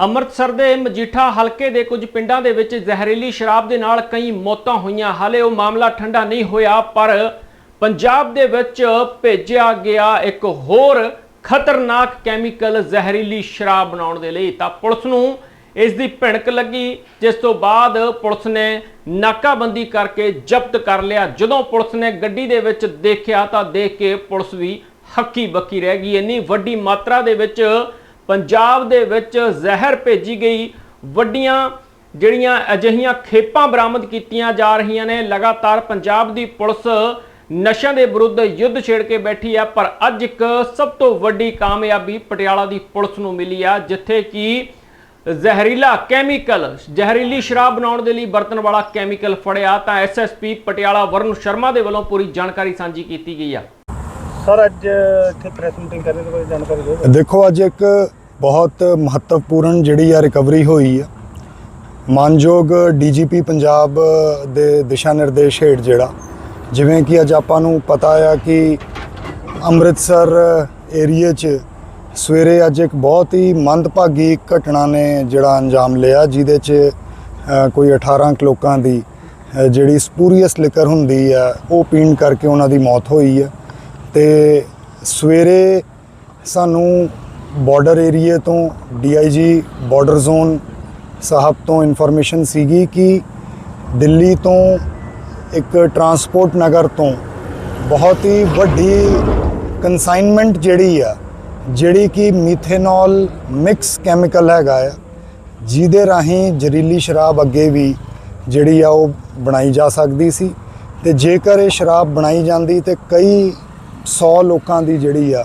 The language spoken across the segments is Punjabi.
ਅੰਮ੍ਰਿਤਸਰ ਦੇ ਮਜੀਠਾ ਹਲਕੇ ਦੇ ਕੁਝ ਪਿੰਡਾਂ ਦੇ ਵਿੱਚ ਜ਼ਹਿਰੀਲੀ ਸ਼ਰਾਬ ਦੇ ਨਾਲ ਕਈ ਮੌਤਾਂ ਹੋਈਆਂ। ਹਾਲੇ ਉਹ ਮਾਮਲਾ ਠੰਡਾ ਨਹੀਂ ਹੋਇਆ, ਪਰ ਪੰਜਾਬ ਦੇ ਵਿੱਚ ਭੇਜਿਆ ਗਿਆ ਇੱਕ ਹੋਰ ਖਤਰਨਾਕ ਕੈਮੀਕਲ ਜ਼ਹਿਰੀਲੀ ਸ਼ਰਾਬ ਬਣਾਉਣ ਦੇ ਲਈ। ਤਾਂ ਪੁਲਿਸ ਨੂੰ ਇਸ ਦੀ ਭਿਣਕ ਲੱਗੀ, ਜਿਸ ਤੋਂ ਬਾਅਦ ਪੁਲਿਸ ਨੇ ਨਾਕਾਬੰਦੀ ਕਰਕੇ ਜ਼ਬਤ ਕਰ ਲਿਆ। ਜਦੋਂ ਪੁਲਿਸ ਨੇ ਗੱਡੀ ਦੇ ਵਿੱਚ ਦੇਖਿਆ ਤਾਂ ਦੇਖ ਕੇ ਪੁਲਿਸ ਵੀ ਹੱਕੀ ਬੱਕੀ ਰਹਿ ਗਈ। ਇੰਨੀ ਵੱਡੀ ਮਾਤਰਾ ਦੇ ਵਿੱਚ ਪੰਜਾਬ ਦੇ ਵਿੱਚ ਜ਼ਹਿਰ ਭੇਜੀ ਗਈ। ਵੱਡੀਆਂ ਜਿਹੜੀਆਂ ਅਜਿਹੀਆਂ ਖੇਪਾਂ ਬਰਾਮਦ ਕੀਤੀਆਂ ਜਾ ਰਹੀਆਂ ਨੇ ਲਗਾਤਾਰ ਪੰਜਾਬ ਦੀ ਪੁਲਿਸ ਨਸ਼ਿਆਂ ਦੇ ਵਿਰੁੱਧ ਯੁੱਧ ਛੇੜ ਕੇ ਬੈਠੀ ਆ ਪਰ ਅੱਜ ਇੱਕ ਸਭ ਤੋਂ ਵੱਡੀ ਕਾਮਯਾਬੀ ਪਟਿਆਲਾ ਦੀ ਪੁਲਿਸ ਨੂੰ ਮਿਲੀ ਆ ਜਿੱਥੇ ਕਿ ਜ਼ਹਿਰੀਲਾ ਕੈਮੀਕਲ ਜ਼ਹਿਰੀਲੀ ਸ਼ਰਾਬ ਬਣਾਉਣ ਦੇ ਲਈ ਵਰਤਣ ਵਾਲਾ ਕੈਮੀਕਲ ਫੜਿਆ ਤਾਂ ਐਸਐਸਪੀ ਪਟਿਆਲਾ ਵਰਨ ਸ਼ਰਮਾ ਦੇ ਵੱਲੋਂ ਪੂਰੀ ਜਾਣਕਾਰੀ ਸਾਂਝੀ ਕੀਤੀ ਗਈ ਆ। ਸਰ ਅੱਜ ਇੱਥੇ ਪ੍ਰੈਸ ਮੀਟਿੰਗ ਕਰਨੇ ਤੋਂ ਕੋਈ ਜਾਣਕਾਰੀ ਦਿਓ। ਦੇਖੋ ਅੱਜ ਇੱਕ ਬਹੁਤ ਮਹੱਤਵਪੂਰਨ ਜਿਹੜੀ ਆ ਰਿਕਵਰੀ ਹੋਈ ਆ। ਮਾਨਯੋਗ ਡੀਜੀਪੀ ਪੰਜਾਬ ਦੇ ਦਿਸ਼ਾ ਨਿਰਦੇਸ਼ ਹੇਠ ਜਿਹੜਾ, ਜਿਵੇਂ ਕਿ ਅੱਜ ਆਪਾਂ ਨੂੰ ਪਤਾ ਆ ਕਿ ਅੰਮ੍ਰਿਤਸਰ ਏਰੀਏ 'ਚ ਸਵੇਰੇ ਅੱਜ ਇੱਕ ਬਹੁਤ ਹੀ ਮੰਦਭਾਗੀ ਘਟਨਾ ਨੇ ਜਿਹੜਾ ਅੰਜਾਮ ਲਿਆ, ਜਿਹਦੇ 'ਚ ਕੋਈ 18 ਕੁ ਲੋਕਾਂ ਦੀ ਜਿਹੜੀ ਸਪੂਰੀਅਸ ਲਿਕਰ ਹੁੰਦੀ ਆ, ਉਹ ਪੀਣ ਕਰਕੇ ਉਹਨਾਂ ਦੀ ਮੌਤ ਹੋਈ ਆ। ਤੇ ਸਵੇਰੇ ਸਾਨੂੰ ਬਾਰਡਰ ਏਰੀਏ ਤੋਂ ਡੀਆਈਜੀ ਬਾਰਡਰ ਜ਼ੋਨ ਸਾਹਿਬ ਤੋਂ ਇਨਫੋਰਮੇਸ਼ਨ ਸੀਗੀ ਕਿ ਦਿੱਲੀ ਤੋਂ ਇੱਕ ਟਰਾਂਸਪੋਰਟ ਨਗਰ ਤੋਂ ਬਹੁਤ ਹੀ ਵੱਡੀ ਕਨਸਾਈਨਮੈਂਟ ਜਿਹੜੀ ਆ, ਜਿਹੜੀ ਕਿ ਮੀਥੇਨੋਲ ਮਿਕਸ ਕੈਮੀਕਲ ਹੈਗਾ ਆ, ਜਿਹਦੇ ਰਾਹੀਂ ਜ਼ਹਿਰੀਲੀ ਸ਼ਰਾਬ ਅੱਗੇ ਵੀ ਜਿਹੜੀ ਆ ਉਹ ਬਣਾਈ ਜਾ ਸਕਦੀ ਸੀ ਤੇ ਜੇਕਰ ਇਹ ਸ਼ਰਾਬ ਬਣਾਈ ਜਾਂਦੀ ਤੇ ਕਈ 100 ਲੋਕਾਂ ਦੀ ਜਿਹੜੀ ਆ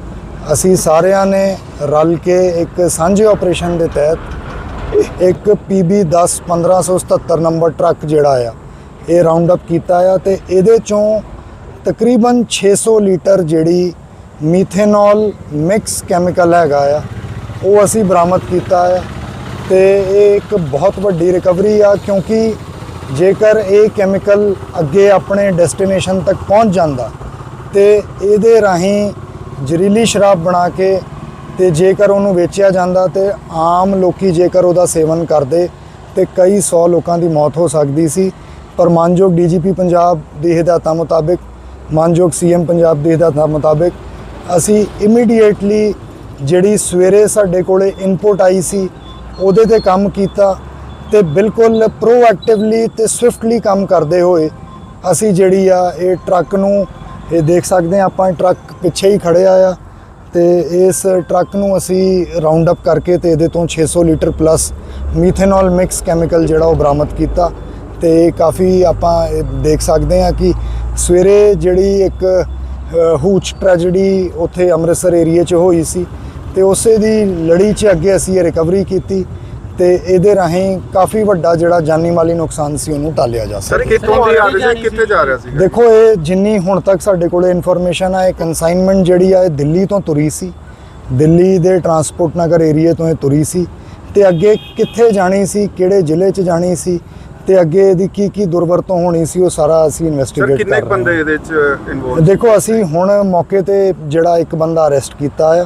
ਅਸੀਂ ਸਾਰਿਆਂ ਨੇ ਰਲ ਕੇ ਇੱਕ ਸਾਂਝੇ ਆਪਰੇਸ਼ਨ ਦੇ ਤਹਿਤ ਇੱਕ PB 10 1577 ਨੰਬਰ ਟਰੱਕ ਜਿਹੜਾ ਆ, ਇਹ ਰਾਉਂਡ ਅਪ ਕੀਤਾ ਆ ਤੇ ਇਹਦੇ ਚੋਂ ਤਕਰੀਬਨ 600 ਲੀਟਰ ਜਿਹੜੀ ਮੀਥੇਨੋਲ ਮਿਕਸ ਕੈਮੀਕਲ ਹੈਗਾ ਆ, ਉਹ ਅਸੀਂ ਬਰਾਮਦ ਕੀਤਾ ਆ ਤੇ ਇਹ ਇੱਕ ਬਹੁਤ ਵੱਡੀ ਰਿਕਵਰੀ ਆ ਕਿਉਂਕਿ ਜੇਕਰ ਇਹ ਕੈਮੀਕਲ ਅੱਗੇ ਆਪਣੇ ਡੈਸਟੀਨੇਸ਼ਨ ਤੱਕ ਪਹੁੰਚ ਜਾਂਦਾ ਤੇ ਇਹਦੇ ਰਾਹੀਂ ਜ਼ਹਿਰੀਲੀ ਸ਼ਰਾਬ ਬਣਾ ਕੇ ਤੇ ਜੇਕਰ ਉਹਨੂੰ ਵੇਚਿਆ ਜਾਂਦਾ ਤੇ ਆਮ ਲੋਕੀ ਜੇਕਰ ਉਹਦਾ ਸੇਵਨ ਕਰਦੇ ਤੇ ਕਈ 100 ਲੋਕਾਂ ਦੀ ਮੌਤ ਹੋ ਸਕਦੀ ਸੀ। ਪਰ ਮਾਨਯੋਗ ਡੀਜੀਪੀ ਪੰਜਾਬ ਦੀ ਹਦਾਇਤਾਂ ਮੁਤਾਬਿਕ, ਮਾਨਯੋਗ ਸੀਐਮ ਪੰਜਾਬ ਦੀ ਹਦਾਇਤਾਂ ਮੁਤਾਬਿਕ, ਅਸੀਂ ਇਮੀਡੀਏਟਲੀ ਜਿਹੜੀ ਸਵੇਰੇ ਸਾਡੇ ਕੋਲੇ ਇਨਪੁਟ ਆਈ ਸੀ, ਉਹਦੇ ਤੇ ਕੰਮ ਕੀਤਾ ਤੇ ਬਿਲਕੁਲ ਪ੍ਰੋਐਕਟਿਵਲੀ ਤੇ ਸਵਿਫਟਲੀ ਕੰਮ ਕਰਦੇ ਹੋਏ ਅਸੀਂ ਜਿਹੜੀ ਆ ਇਹ ਟਰੱਕ ਨੂੰ ਇਹ ਦੇਖ ਸਕਦੇ ਆ ਆਪਾਂ ਟਰੱਕ ਪਿੱਛੇ ਹੀ ਖੜਿਆ ਆ ਤੇ ਇਸ ਟਰੱਕ ਨੂੰ ਅਸੀਂ ਰਾਉਂਡ ਅਪ ਕਰਕੇ ਤੇ ਇਹਦੇ ਤੋਂ 600 litre plus methanol mix chemical ਜਿਹੜਾ ਉਹ ਬਰਾਮਦ ਕੀਤਾ ਤੇ ਕਾਫੀ ਆਪਾਂ ਇਹ ਦੇਖ ਸਕਦੇ ਆ ਕਿ ਸਵੇਰੇ ਜਿਹੜੀ ਇੱਕ ਹੂਚ ਟ੍ਰੈਜੇਡੀ ਉੱਥੇ ਅੰਮ੍ਰਿਤਸਰ ਏਰੀਏ 'ਚ ਹੋਈ ਸੀ ਤੇ ਉਸੇ ਦੀ ਲੜੀ 'ਚ ਅੱਗੇ ਅਸੀਂ ਇਹ ਰਿਕਵਰੀ ਕੀਤੀ ਤੇ ਇਹਦੇ ਰਾਹੀਂ ਕਾਫੀ ਵੱਡਾ ਜਿਹੜਾ ਜਾਨੀ ਮਾਲੀ ਨੁਕਸਾਨ ਸੀ ਉਹਨੂੰ ਟਾਲਿਆ ਜਾ ਸਰ ਕਿੱਥੋਂ ਦੀ ਆ ਰਿਹਾ ਸੀ? ਕਿੱਥੇ ਜਾ ਰਿਹਾ ਸੀ ਦੇਖੋ ਇਹ ਜਿੰਨੀ ਹੁਣ ਤੱਕ ਸਾਡੇ ਕੋਲੇ ਇਨਫੋਰਮੇਸ਼ਨ ਆ ਇਹ ਕਨਸਾਈਨਮੈਂਟ ਜਿਹੜੀ ਆ ਇਹ ਦਿੱਲੀ ਤੋਂ ਤੁਰੀ ਸੀ। ਦਿੱਲੀ ਦੇ ਟਰਾਂਸਪੋਰਟ ਨਗਰ ਏਰੀਏ ਤੋਂ ਇਹ ਤੁਰੀ ਸੀ। ਤੇ ਅੱਗੇ ਕਿੱਥੇ ਜਾਣੀ ਸੀ ਕਿਹੜੇ ਜ਼ਿਲ੍ਹੇ 'ਚ ਜਾਣੀ ਸੀ ਤੇ ਅੱਗੇ ਇਹਦੀ ਕੀ ਕੀ ਦੁਰਵਰਤੋਂ ਹੋਣੀ ਸੀ ਉਹ ਸਾਰਾ ਅਸੀਂ ਇਨਵੈਸਟੀਗੇਟ ਕਰ ਰਹੇ ਬੰਦੇ ਹਾਂ ਇਹਦੇ ਚ ਇਨਵੋਲਵ ਦੇਖੋ ਅਸੀਂ ਹੁਣ ਮੌਕੇ ਤੇ ਜਿਹੜਾ ਇੱਕ ਬੰਦਾ ਅਰੈਸਟ ਕੀਤਾ ਆ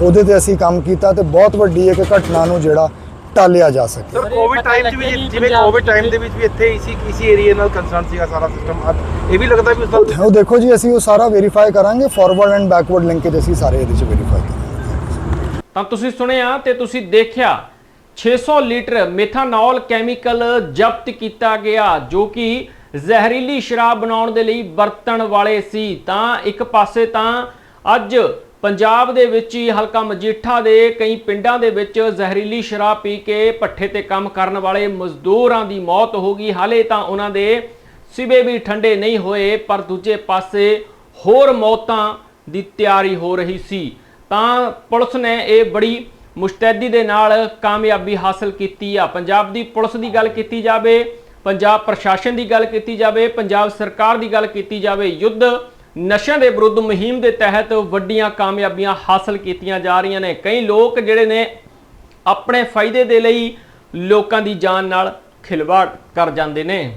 ਉਹਦੇ ਤੇ ਅਸੀਂ ਕੰਮ ਕੀਤਾ ਤੇ ਬਹੁਤ ਵੱਡੀ ਇੱਕ ਘਟਨਾ ਨੂੰ ਜਿਹੜਾ ਟਾਲਿਆ ਜਾ ਸਕੇ। ਸਰ ਕੋਵਿਡ ਟਾਈਮ ਦੇ ਵਿੱਚ ਜਿਵੇਂ ਕੋਵਿਡ ਟਾਈਮ ਦੇ ਵਿੱਚ ਵੀ ਇੱਥੇ ਇਸੀ ਇਸੀ ਏਰੀਆ ਨਾਲ ਕੰਸਰਨ ਸੀਗਾ ਸਾਰਾ ਸਿਸਟਮ ਇਹ ਵੀ ਲੱਗਦਾ ਵੀ ਉਸ ਦਾ ਉਹ ਦੇਖੋ ਜੀ ਅਸੀਂ ਉਹ ਸਾਰਾ ਵੈਰੀਫਾਈ ਕਰਾਂਗੇ ਫਾਰਵਰਡ ਐਂਡ ਬੈਕਵਰਡ ਲਿੰਕੇਜ ਅਸੀਂ ਸਾਰੇ ਇਹਦੇ 'ਚ ਵੈਰੀਫਾਈ ਕਰਾਂਗੇ। ਤਾਂ ਤੁਸੀਂ ਸੁਣਿਆ ਤੇ ਤੁਸੀਂ ਦੇਖਿਆ 600 ਲੀਟਰ ਮੈਥਾਨੋਲ ਕੈਮੀਕਲ ਜ਼ਬਤ ਕੀਤਾ ਗਿਆ ਜੋ ਕਿ ਜ਼ਹਿਰੀਲੀ ਸ਼ਰਾਬ ਬਣਾਉਣ ਦੇ ਲਈ ਵਰਤਣ ਵਾਲੇ ਸੀ। ਤਾਂ ਇੱਕ ਪਾਸੇ ਤਾਂ ਅੱਜ ਪੰਜਾਬ ਦੇ ਵਿੱਚ ਹੀ ਹਲਕਾ ਮਜੀਠਾ ਦੇ ਕਈ ਪਿੰਡਾਂ ਦੇ ਵਿੱਚ ਜ਼ਹਿਰੀਲੀ ਸ਼ਰਾਬ ਪੀ ਕੇ ਪੱਠੇ ਤੇ ਕੰਮ ਕਰਨ ਵਾਲੇ ਮਜ਼ਦੂਰਾਂ ਦੀ ਮੌਤ ਹੋ ਗਈ। ਹਾਲੇ ਤਾਂ ਉਹਨਾਂ ਦੇ ਸਿਵੇ ਵੀ ਠੰਡੇ ਨਹੀਂ ਹੋਏ, ਪਰ ਦੂਜੇ ਪਾਸੇ ਹੋਰ ਮੌਤਾਂ ਦੀ ਤਿਆਰੀ ਹੋ ਰਹੀ ਸੀ। ਤਾਂ ਪੁਲਿਸ ਨੇ ਇਹ ਬੜੀ ਮੁਸ਼ਤੈਦੀ ਦੇ ਨਾਲ ਕਾਮਯਾਬੀ ਹਾਸਲ ਕੀਤੀ ਆ। ਪੰਜਾਬ ਦੀ ਪੁਲਿਸ ਦੀ ਗੱਲ ਕੀਤੀ ਜਾਵੇ, ਪੰਜਾਬ ਪ੍ਰਸ਼ਾਸਨ ਦੀ ਗੱਲ ਕੀਤੀ ਜਾਵੇ, ਪੰਜਾਬ ਸਰਕਾਰ ਦੀ ਗੱਲ ਕੀਤੀ ਜਾਵੇ, ਯੁੱਧ ਨਸ਼ਿਆਂ ਦੇ ਵਿਰੁੱਧ ਮੁਹਿੰਮ ਦੇ ਤਹਿਤ ਵੱਡੀਆਂ ਕਾਮਯਾਬੀਆਂ ਹਾਸਲ ਕੀਤੀਆਂ ਜਾ ਰਹੀਆਂ ਨੇ। ਕਈ ਲੋਕ ਜਿਹੜੇ ਨੇ ਆਪਣੇ ਫਾਇਦੇ ਦੇ ਲਈ ਲੋਕਾਂ ਦੀ ਜਾਨ ਨਾਲ ਖਿਲਵਾੜ ਕਰ ਜਾਂਦੇ ਨੇ।